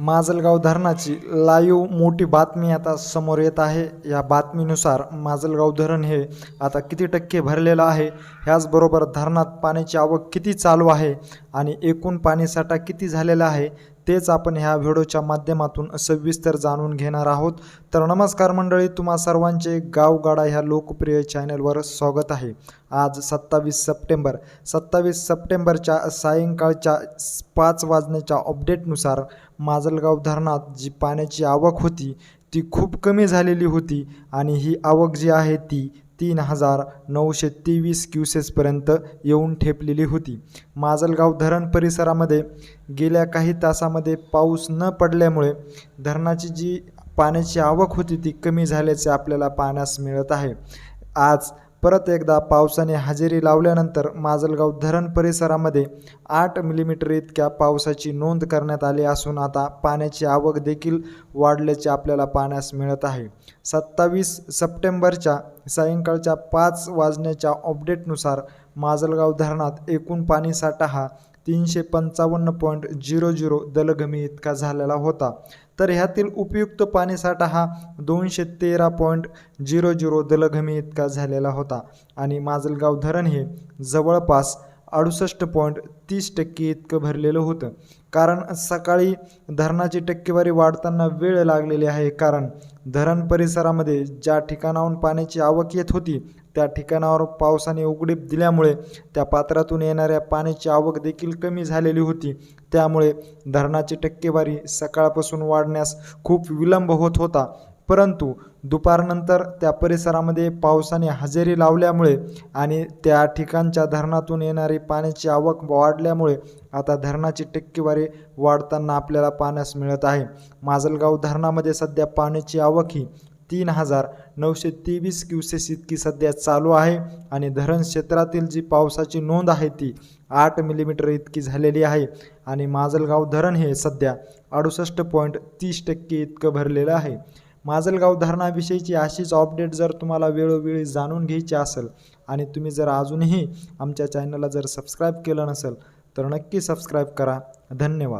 माजलगाव धरणाची लाईव्ह मोठी बातमी आता समोर येत आहे. या बातमीनुसार माजलगाव धरण हे आता किती टक्के भरलेलं आहे? ह्याचबरोबर धरणात पाण्याची आवक किती चालू आहे? आणि एकूण पाणीसाठा किती झालेला आहे? तेच आपण ह्या व्हिडिओच्या माध्यमातून सविस्तर जाणून घेणार आहोत. तर नमस्कार मंडळी तुम्हा सर्वांचे गावगाडा ह्या लोकप्रिय चॅनलवर स्वागत आहे. आज सत्तावीस सप्टेंबर. सत्तावीस सप्टेंबरच्या सायंकाळच्या पाच वाजण्याच्या अपडेटनुसार माजलगाव धरणात जी पाण्याची आवक होती ती खूप कमी झालेली होती आणि ही आवक जी आहे ती तीन हजार नऊशे तेवीस क्युसेसपर्यंत येऊन ठेपलेली होती. माजलगाव धरण परिसरामध्ये गेल्या काही तासामध्ये पाऊस न पडल्यामुळे धरणाची जी पाण्याची आवक होती ती कमी झाल्याचे आपल्याला पाहण्यास मिळत आहे. आज परत एकदा पावसाने हजेरी लावल्यानंतर माजलगाव धरण परिसरामध्ये आठ मिलीमीटर इतक्या पावसाची नोंद करण्यात आली असून आता पाण्याची आवक देखील वाढल्याचे आपल्याला पाहण्यास मिळत आहे. सत्तावीस सप्टेंबरच्या सायंकाळच्या पाच वाजण्याच्या अपडेटनुसार माजलगाव धरणात एकूण पाणीसाठा हा तीनशे पंचावन्न पॉईंट झिरो झिरो दलगमी इतका झालेला होता. तर ह्यातील उपयुक्त पाणीसाठा हा दोनशे तेरा पॉईंट झिरो झिरो दलगमी इतका झालेला होता. आणि माजलगाव धरण हे जवळपास अडुसष्ट पॉईंट तीस टक्के इतकं भरलेलं होतं. कारण सकाळी धरणाची टक्केवारी वाढताना वेळ लागलेली आहे. कारण धरण परिसरामध्ये ज्या ठिकाणाहून पाण्याची आवक येत होती त्या ठिकाणावर पावसाने उघडीप दिल्यामुळे त्या पात्रातून येणाऱ्या पाण्याची आवक देखील कमी झालेली होती. त्यामुळे धरणाची टक्केवारी सकाळपासून वाढण्यास खूप विलंब होत होता. परंतु दुपारनंतर त्या परिसरामध्ये पावसाने हजेरी लावल्यामुळे आणि त्या ठिकाणच्या धरणातून येणारी पाण्याची आवक वाढल्यामुळे आता धरणाची टक्केवारी वाढताना आपल्याला पाण्यास मिळत आहे. माजलगाव धरणामध्ये सध्या पाण्याची आवक ही तीन हजार नऊशे तेवीस क्युसेस इतकी सध्या चालू आहे आणि धरण क्षेत्रातील जी पावसाची नोंद आहे ती आठ मिलीमीटर इतकी झालेली आहे आणि माजलगाव धरण हे सध्या अडुसष्ट पॉईंट तीस टक्के इतकं भरलेलं आहे. माजलगाव धरणाविषयीची अशीच अपडेट जर तुम्हाला वेळोवेळी जाणून घ्यायची असेल आणि तुम्ही जर अजूनही आमच्या चॅनलला जर सबस्क्राईब केलं नसेल तर नक्की सबस्क्राईब करा. धन्यवाद.